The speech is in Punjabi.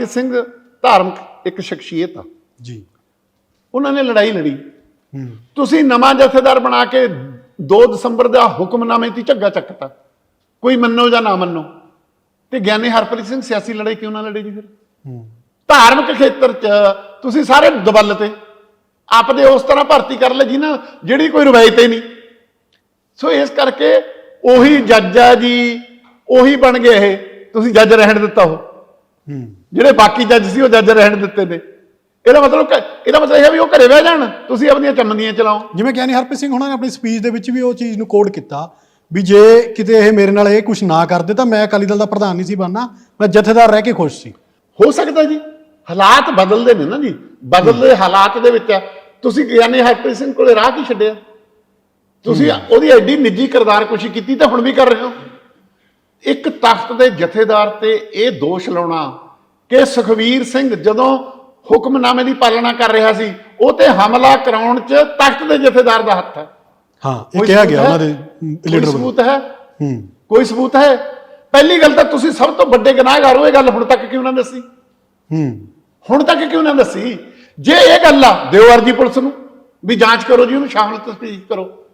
ਹਰਪ੍ਰੀਤ ਸਿੰਘ ਧਾਰਮਿਕ ਇੱਕ ਸ਼ਖਸੀਅਤ ਆ। ਜੀ। ਉਹਨਾਂ ਨੇ ਲੜਾਈ ਲੜੀ। ਤੁਸੀਂ ਨਵਾਂ ਜਥੇਦਾਰ ਬਣਾ ਕੇ 2 ਦਸੰਬਰ ਦਾ ਹੁਕਮਨਾਮੇ ਤੇ ਝੱਗਾ ਚੱਕਤਾ। ਕੋਈ ਮੰਨੋ ਜਾਂ ਨਾ ਮੰਨੋ। ਤੇ ਗਿਆਨੀ ਹਰਪ੍ਰੀਤ ਸਿੰਘ ਸਿਆਸੀ ਲੜਾਈ ਕਿਉਂ ਨਾ ਲੜੇ ਜੀ ਫਿਰ? ਧਾਰਮਿਕ ਖੇਤਰ 'ਚ ਤੁਸੀਂ ਸਾਰੇ ਦਬਲ ਤੇ। ਆਪਦੇ ਉਸ ਤਰ੍ਹਾਂ ਭਰਤੀ ਕਰ ਲੈ ਜੀ ਨਾ ਜਿਹੜੀ ਕੋਈ ਰਵਾਇਤ ਹੀ ਨਹੀਂ। ਸੋ ਇਸ ਕਰਕੇ ਉਹੀ ਜੱਜ ਆ ਜੀ ਉਹੀ ਬਣ ਗਏ ਇਹ। ਤੁਸੀਂ ਜੱਜ ਰਹਿਣ ਦਿੱਤਾ ਉਹ। ਜਿਹੜੇ ਬਾਕੀ ਜੱਜ ਸੀ ਉਹ ਜੱਜ ਰਹਿਣ ਦਿੱਤੇ ਨੇ। ਇਹਦਾ ਮਤਲਬ ਇਹਦਾ ਮਤਲਬ ਇਹ ਹੈ ਵੀ ਉਹ ਘਰੇ ਬਹਿ ਜਾਣ ਤੁਸੀਂ ਆਪਣੀਆਂ ਚੰਮਦੀਆਂ ਚਲਾਓ। ਜਿਵੇਂ ਗਿਆਨੀ ਹਰਪ੍ਰੀਤ ਸਿੰਘ ਹੋਣਾ ਨੇ ਆਪਣੀ ਸਪੀਚ ਦੇ ਵਿੱਚ ਵੀ ਉਹ ਚੀਜ਼ ਨੂੰ ਕੋਡ ਕੀਤਾ ਵੀ ਜੇ ਕਿਤੇ ਇਹ ਮੇਰੇ ਨਾਲ ਇਹ ਕੁਝ ਨਾ ਕਰਦੇ ਤਾਂ ਮੈਂ ਅਕਾਲੀ ਦਲ ਦਾ ਪ੍ਰਧਾਨ ਨਹੀਂ ਸੀ ਬਣਨਾ ਮੈਂ ਜਥੇਦਾਰ ਰਹਿ ਕੇ ਖੁਸ਼ ਸੀ। ਹੋ ਸਕਦਾ ਜੀ। ਹਾਲਾਤ ਬਦਲਦੇ ਨੇ ਨਾ ਜੀ। ਬਦਲਦੇ ਹਾਲਾਤ ਦੇ ਵਿੱਚ ਤੁਸੀਂ ਗਿਆਨੀ ਹਰਪ੍ਰੀਤ ਸਿੰਘ ਕੋਲੇ ਰਾਹ ਕੀ ਛੱਡਿਆ? ਤੁਸੀਂ ਉਹਦੀ ਐਡੀ ਨਿੱਜੀ ਕਿਰਦਾਰ ਕੁਸ਼ੀ ਕੀਤੀ ਤਾਂ ਹੁਣ ਵੀ ਕਰ ਰਹੇ ਹੋ। ਇੱਕ ਤਖਤ ਦੇ ਜਥੇਦਾਰ ਤੇ ਇਹ ਦੋਸ਼ ਲਾਉਣਾ ਕਿ ਸੁਖਵੀਰ ਸਿੰਘ ਜਦੋਂ ਹੁਕਮਨਾਮੇ ਦੀ ਪਾਲਣਾ ਕਰ ਰਿਹਾ ਸੀ ਉਹ ਤੇ ਹਮਲਾ ਕਰਾਉਣ 'ਚ ਤਖਤ ਦੇ ਜਥੇਦਾਰ ਦਾ ਹੱਥ ਹੈ। ਹਾਂ ਇਹ ਕਿਹਾ ਗਿਆ? ਉਹਨਾਂ ਦੇ ਲੀਡਰ ਵੱਲੋਂ। ਸਬੂਤ ਹੈ? ਹੂੰ। ਕੋਈ ਸਬੂਤ ਹੈ? ਪਹਿਲੀ ਗੱਲ ਤਾਂ ਤੁਸੀਂ ਸਭ ਤੋਂ ਵੱਡੇ ਗੁਨਾਹਗਾਰ ਹੋ ਇਹ ਗੱਲ ਹੁਣ ਤੱਕ ਕਿਉਂ ਨਾ ਦੱਸੀ? ਹੂੰ। ਹੁਣ ਤੱਕ ਕਿਉਂ ਨਾ ਦੱਸੀ? ਜੇ ਇਹ ਗੱਲ ਆ ਦਿਓ ਅਰਜੀ ਪੁਲਿਸ ਨੂੰ ਵੀ ਜਾਂਚ ਕਰੋ ਜੀ ਉਹਨੂੰ ਸ਼ਾਮਲ ਤਸਦੀਕ ਕਰੋ।